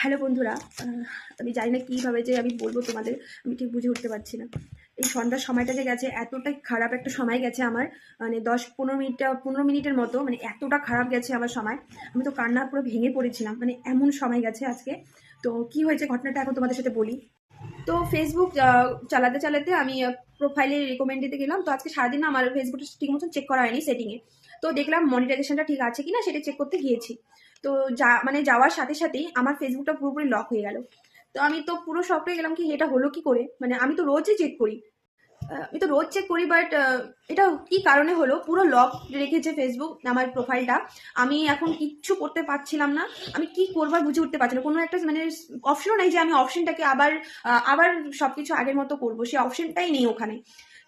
Hello বন্ধুরা আমি জানি না কীভাবে যে আমি বলব তোমাদের, আমি ঠিক বুঝে উঠতে পারছি না। এই সন্ধ্যার সময়টা যে গেছে, এতটাই খারাপ একটা সময় গেছে আমার মানে দশ পনেরো মিনিট, পনেরো মিনিটের মতো মানে এতটা খারাপ গেছে আমার সময়। আমি তো কান্না পুরো ভেঙে পড়েছিলাম মানে এমন সময় গেছে আজকে। তো কি হয়েছে ঘটনাটা এখন তোমাদের সাথে বলি। তো ফেসবুক চালাতে চালাতে আমি প্রোফাইলে রেকমেন্ড দিতে গেলাম। তো আজকে সারাদিন আমার ফেসবুকটা ঠিক মতন চেক করা হয়নি সেটিংয়ে তো দেখলাম মনিটাইজেশনটা ঠিক আছে কিনা সেটা চেক করতে গিয়েছি। তো যা মানে যাওয়ার সাথে সাথেই আমার ফেসবুকটা পুরোপুরি লক হয়ে গেল। তো আমি তো পুরো শখ হয়ে গেলাম কি এটা হলো কি করে? মানে আমি তো রোজই চেক করি। আমি তো রোজ চেক করি বাট এটা কি কারণে হলো? পুরো লক রেখেছে ফেসবুক আমার প্রোফাইলটা আমি এখন কিচ্ছু করতে পারছিলাম না। আমি কি করবার বুঝে উঠতে পারছি না। কোনো একটা মানে অপশনও নাই যে আমি অপশনটাকে আবার আবার সবকিছু আগের মতো করব। সেই অপশনটাই নেই ওখানে।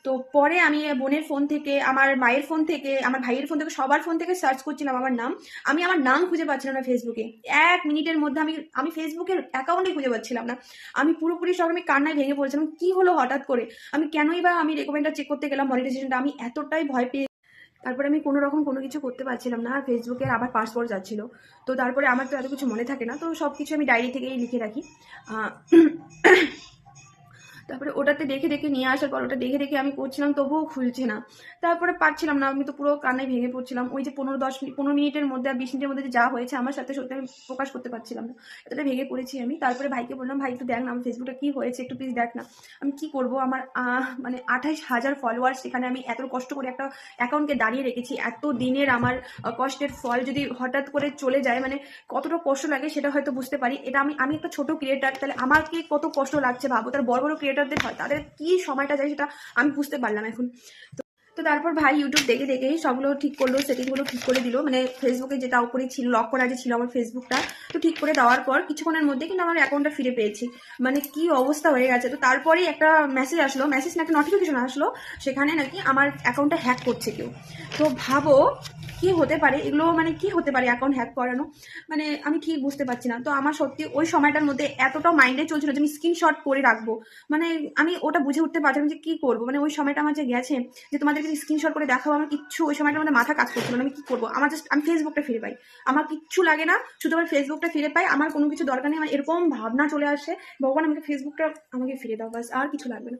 তো পরে আমি বোনের ফোন থেকে, আমার মায়ের ফোন থেকে, আমার ভাইয়ের ফোন থেকে, সবার ফোন থেকে সার্চ করছিলাম আমার নাম। আমি আমার নাম খুঁজে পাচ্ছিলাম না ফেসবুকে এক মিনিটের মধ্যে আমি আমি ফেসবুকের অ্যাকাউন্টে খুঁজে পাচ্ছিলাম না। আমি পুরোপুরি সব আমি কান্নায় ভেঙে পড়েছিলাম। কি হলো হঠাৎ করে? আমি কেনই বা আমি রেকমেন্ডটা চেক করতে গেলাম মনিটাইজেশনটা আমি এতটাই ভয় পেয়ে তারপরে আমি কোনো রকম কোনো কিছু করতে পারছিলাম না। আর ফেসবুকে আবার পাসপোর্ট যাচ্ছিল। তো তারপরে আমার তো এত কিছু মনে থাকে না। তো সব কিছু আমি ডায়েরি থেকেই লিখে রাখি। তারপরে ওটাতে দেখে দেখে নিয়ে আসার পর ওটা দেখে দেখে আমি করছিলাম, তবুও খুলছে না। তারপরে পারছিলাম না, আমি তো পুরো কান্নায় ভেঙে পড়ছিলাম। ওই যে পনেরো দশ মিনিট, পনেরো মিনিটের মধ্যে আর বিশ মিনিটের মধ্যে যা হয়েছে আমার সাথে সত্যি আমি প্রকাশ করতে পারছিলাম না। এতটা ভেঙে পড়েছি আমি। তারপরে ভাইকে বললাম, ভাই, একটু দেখ না, আমার ফেসবুকটা কী হয়েছে, একটু প্লিজ দেখ না। আমি কি করব? আমার মানে আঠাইশ হাজার ফলোয়ার্স সেখানে আমি এত কষ্ট করে একটা অ্যাকাউন্টকে দাঁড়িয়ে রেখেছি, এত দিনের আমার কষ্টের ফল যদি হঠাৎ করে চলে যায় মানে কতটা কষ্ট লাগে সেটা হয়তো বুঝতে পারি। এটা আমি আমি একটা ছোট ক্রিয়েটার তাহলে আমাকে কত কষ্ট লাগছে ভাবো? তার বড় বড় ক্রিয়েটারদের হয় তাদের কি সময়টা যায় সেটা আমি বুঝতে পারলাম এখন। তো তো তারপর ভাই ইউটিউব দেখে দেখেই সবগুলো ঠিক করল সেটিংগুলো ঠিক করে দিল। মানে ফেসবুকে যেটা উপরে ছিল লক করা যে ছিল আমার ফেসবুকটা তো ঠিক করে দেওয়ার পর কিছুক্ষণের মধ্যে কিন্তু আমার অ্যাকাউন্টটা ফিরে পেয়েছি। মানে কি অবস্থা হয়ে গেছে। তো তারপরেই একটা মেসেজ আসলো মেসেজ না একটা নোটিফিকেশন আসলো, সেখানে নাকি আমার অ্যাকাউন্টটা হ্যাক করছে কেউ। তো ভাবো কি হতে পারে, এগুলো মানে কি হতে পারে অ্যাকাউন্ট হ্যাক করানো? মানে আমি ঠিক বুঝতে পারছি না। তো আমার সত্যি ওই সময়টার মধ্যে এতটা মাইন্ডে চলছিল যে আমি স্ক্রিনশট করে রাখব। মানে আমি ওটা বুঝে উঠতে পারছিলাম যে কি করব। মানে ওই সময়টা আমার যে গেছে, যে তোমাদেরকে স্ক্রিনশট করে দেখাবো আমার কিচ্ছু ওই সময়টার মধ্যে মাথা কাজ করছিল আমি কি করব? আমার জাস্ট আমি ফেসবুকটা ফিরে পাই। আমার কিচ্ছু লাগে না, শুধু আমার ফেসবুকটা ফিরে পাই। আমার কোনো কিছু দরকার নেই, আমার এরকম ভাবনা চলে আসে, ভগবান আমাকে ফেসবুকটা আমাকে ফিরে দাও, বাস, আর কিছু লাগবে না।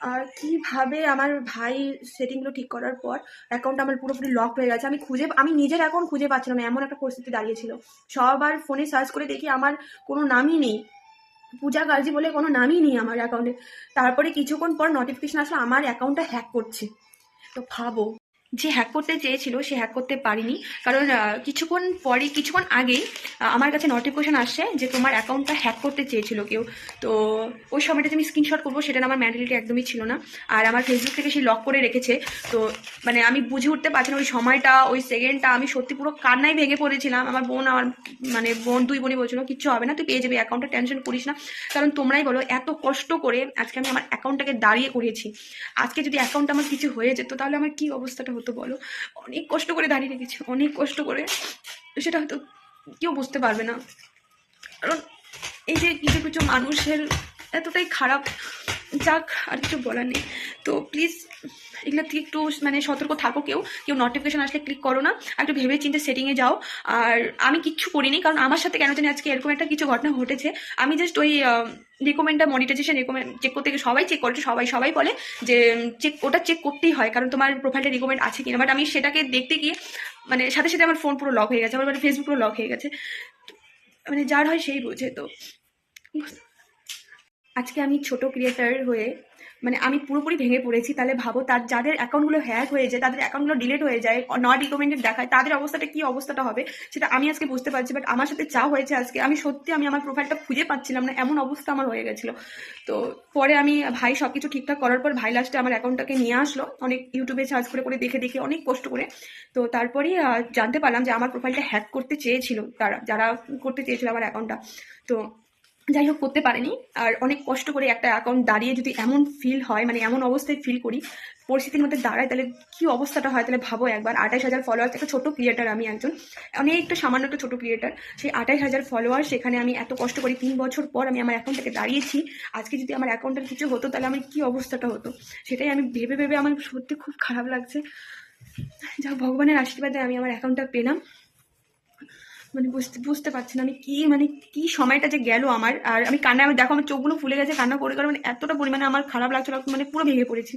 আর কীভাবে আমার ভাই সেটিংগুলো ঠিক করার পর অ্যাকাউন্ট আমার পুরোপুরি লক হয়ে গেছে। আমি খুঁজে, আমি নিজের অ্যাকাউন্ট খুঁজে পাচ্ছিলাম না, এমন একটা পরিস্থিতি দাঁড়িয়েছিল। সবার ফোনে সার্চ করে দেখি আমার কোনো নামই নেই। পূজা গার্জি বলে কোনো নামই নেই আমার অ্যাকাউন্টে তারপরে কিছুক্ষণ পর নোটিফিকেশন আসলো, আমার অ্যাকাউন্টটা হ্যাক করছে। তো ভাবো যে হ্যাক করতে চেয়েছিল, সে হ্যাক করতে পারিনি। কারণ কিছুক্ষণ পরে, কিছুক্ষণ আগেই আমার কাছে নোটিফিকেশন আসছে যে তোমার অ্যাকাউন্টটা হ্যাক করতে চেয়েছিল কেউ। তো, ওই সময়টা যে আমি স্ক্রিনশট করব, সেটা আমার মেন্টালিটি একদমই ছিল না। আর আমার ফেসবুক থেকে সে লক করে রেখেছে। তো মানে আমি বুঝে উঠতে পারছি না ওই সময়টা, ওই সেকেন্ডটা আমি সত্যি পুরো কান্নায় ভেঙে পড়েছিলাম। আমার বোন, আমার মানে বোন, দুই বোনই বলছিল, কিচ্ছু হবে না, তুই পেয়ে যাবি অ্যাকাউন্টটা টেনশন করিস না। কারণ তোমরাই বলো, এত কষ্ট করে আজকে আমি আমার অ্যাকাউন্টটাকে দাঁড়িয়ে করেছি আজকে যদি অ্যাকাউন্ট আমার কিছু হয়ে যেত, তাহলে আমার কি অবস্থাটা হতো বলো। অনেক কষ্ট করে দাঁড়িয়ে রেখেছি, অনেক কষ্ট করে। সেটা হয়তো কেউ বুঝতে পারবে না। কারণ এই যে কিছু কিছু মানুষের এতটাই খারাপ, যাক আর কিছু বলার নেই। তো প্লিজ এগুলো থেকে একটু মানে সতর্ক থাকো কেউ। কেউ নোটিফিকেশন আসলে ক্লিক করো না। একটু ভেবে চিন্তে সেটিংয়ে যাও। আর আমি কিচ্ছু করিনি, কারণ আমার সাথে কেন জানি আজকে এরকম একটা কিছু ঘটনা ঘটেছে। আমি জাস্ট ওই রিকমেন্ডটা মনিটাইজেশন রিকমেন্ড চেক করতে গিয়ে সবাই চেক করেছে, সবাই সবাই বলে যে চেক ওটা চেক করতেই হয়, কারণ তোমার প্রোফাইলটা রিকমেন্ড আছে কিনা। বাট আমি সেটাকে দেখতে গিয়ে মানে সাথে সাথে আমার ফোন পুরো লক হয়ে গেছে, আমার মানে ফেসবুক পুরো লক হয়ে গেছে। মানে যার হয় সেই বোঝে তো। আজকে আমি ছোট ক্রিয়েটার হয়ে মানে আমি পুরোপুরি ভেঙে পড়েছি, তাহলে ভাবো তার, যাদের অ্যাকাউন্টগুলো হ্যাক হয়ে যায়, তাদের অ্যাকাউন্টগুলো ডিলিট হয়ে যায় নট রিকমেন্ডেড দেখায়, তাদের অবস্থাটা কি অবস্থাটা হবে সেটা আমি আজকে বুঝতে পারছি বাট আমার সাথে চা হয়েছে আজকে, আমি সত্যি আমি আমার প্রোফাইলটা খুঁজে পাচ্ছিলাম না, এমন অবস্থা আমার হয়ে গেছিল। তো পরে আমি ভাই সব কিছু ঠিকঠাক করার পর ভাই লাস্টে আমার অ্যাকাউন্টটাকে নিয়ে আসলো, অনেক ইউটিউবে সার্চ করে করে দেখে দেখে, অনেক কষ্ট করে। তো তারপরেই জানতে পারলাম যে আমার প্রোফাইলটা হ্যাক করতে চেয়েছিল তারা, যারা করতে চেয়েছিল আমার অ্যাকাউন্টটা তো যাই হোক, করতে পারেনি। আর অনেক কষ্ট করে একটা অ্যাকাউন্ট দাঁড়িয়ে যদি এমন ফিল হয় মানে এমন অবস্থায় ফিল করি, পরিস্থিতির মধ্যে দাঁড়ায় তাহলে কি অবস্থাটা হয়? তাহলে ভাবো একবার। আঠাশ হাজার ফলোয়ার একটা ছোট ক্রিয়েটার আমি একজন। অনেক একটা সামান্য একটা ছোট ক্রিয়েটার সেই আঠাশ হাজার ফলোয়ার সেখানে আমি এত কষ্ট করি তিন বছর পর আমি আমার অ্যাকাউন্টটাকে দাঁড়িয়েছি। আজকে যদি আমার অ্যাকাউন্টের কিছু হতো, তাহলে আমার কি অবস্থাটা হতো? সেটাই আমি ভেবে ভেবে আমার সত্যি খুব খারাপ লাগছে। যা ভগবানের আশীর্বাদে আমি আমার অ্যাকাউন্টটা পেলাম। মানে বুঝতে বুঝতে পারছি না আমি কি মানে কি সময়টা যে গেল আমার। আর আমি কান্না আমি, দেখো আমার চোখগুলো ফুলে গেছে, কান্না করে করে মানে এতটা পরিমাণে আমার খারাপ লাগছিল মানে পুরো ভেঙে পড়েছি।